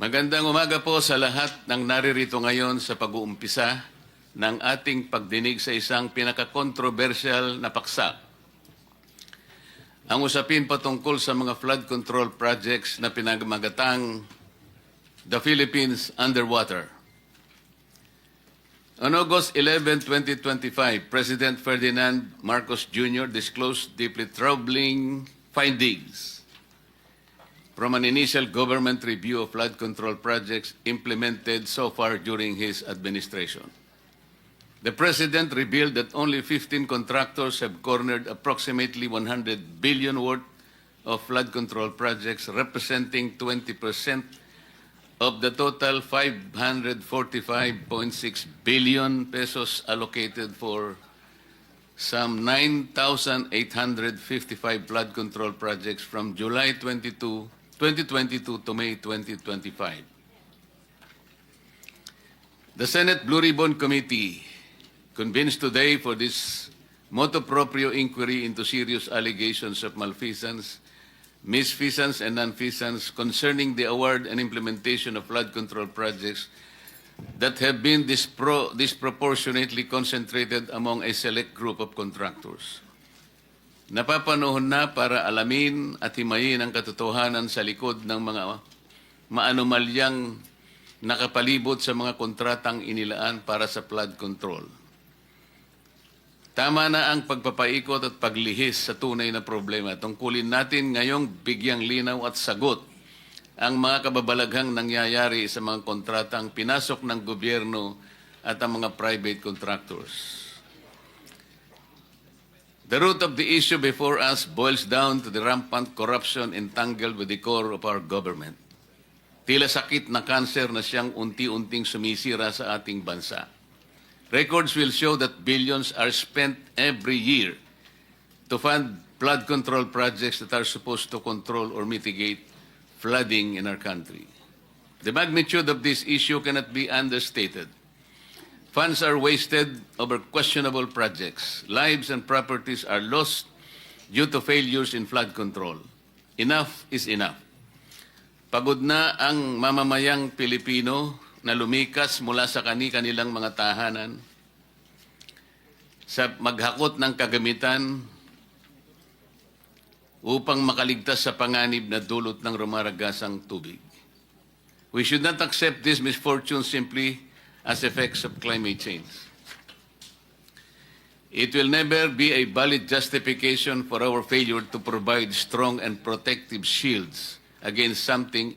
Magandang umaga po sa lahat ng naririto ngayon sa pag-uumpisa ng ating pagdinig sa isang pinaka-controversial na paksa. Ang usapin patungkol sa mga flood control projects na pinagmagatang The Philippines Underwater. On August 11, 2025, President Ferdinand Marcos Jr. disclosed deeply troubling findings from an initial government review of flood control projects implemented so far during his administration. The President revealed that only 15 contractors have cornered approximately 100 billion worth of flood control projects, representing 20% of the total 545.6 billion pesos allocated for some 9,855 flood control projects from July 22, 2022 to May 2025. The Senate Blue Ribbon Committee convenes today for this motu proprio inquiry into serious allegations of malfeasance, misfeasance, and nonfeasance concerning the award and implementation of flood control projects that have been dispro- disproportionately concentrated among a select group of contractors. Napapanahon na para alamin at himayin ang katotohanan sa likod ng mga maanomalyang nakapalibot sa mga kontratang inilaan para sa flood control. Tama na ang pagpapaikot at paglihis sa tunay na problema. Tungkulin natin ngayong bigyang linaw at sagot ang mga kababalaghang nangyayari sa mga kontratang pinasok ng gobyerno at ang mga private contractors. The root of the issue before us boils down to the rampant corruption entangled with the core of our government. Tila sakit na kanser na siyang unti-unting sumisira sa ating bansa. Records will show that billions are spent every year to fund flood control projects that are supposed to control or mitigate flooding in our country. The magnitude of this issue cannot be understated. Funds are wasted over questionable projects. Lives and properties are lost due to failures in flood control. Enough is enough. Pagod na ang mamamayang Pilipino na lumikas mula sa kani-kanilang mga tahanan sa maghakot ng kagamitan upang makaligtas sa panganib na dulot ng rumaragasang tubig. We should not accept this misfortune simply as effects of climate change. It will never be a valid justification for our failure to provide strong and protective shields against something